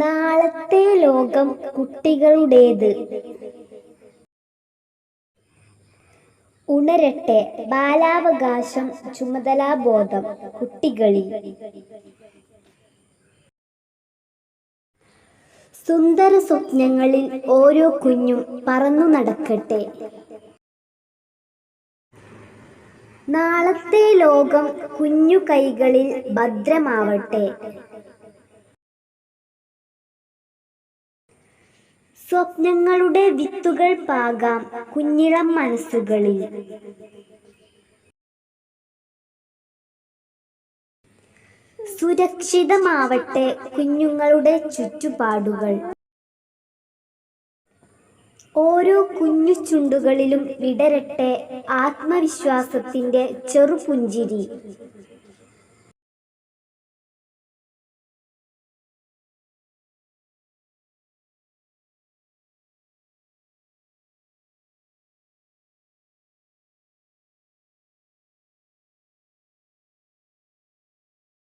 നാളത്തെ ലോകം കുട്ടികളുടേത്? ഉണരട്ടെ ബാലാവകാശം ചുമതലാബോധം കുട്ടികളിൽ. സുന്ദര സ്വപ്നങ്ങളിൽ ഓരോ കുഞ്ഞും പറന്നു നടക്കട്ടെ. നാളത്തെ ലോകം കുഞ്ഞു കൈകളിൽ ഭദ്രമാവട്ടെ. സ്വപ്നങ്ങളുടെ വിത്തുകൾ പാകാം കുഞ്ഞിളം മനസ്സുകളിൽ. സുരക്ഷിതമാവട്ടെ കുഞ്ഞുങ്ങളുടെ ചുറ്റുപാടുകൾ. ഓരോ കുഞ്ഞു ചുണ്ടുകളിലും വിടരട്ടെ ആത്മവിശ്വാസത്തിന്റെ ചെറുപുഞ്ചിരി.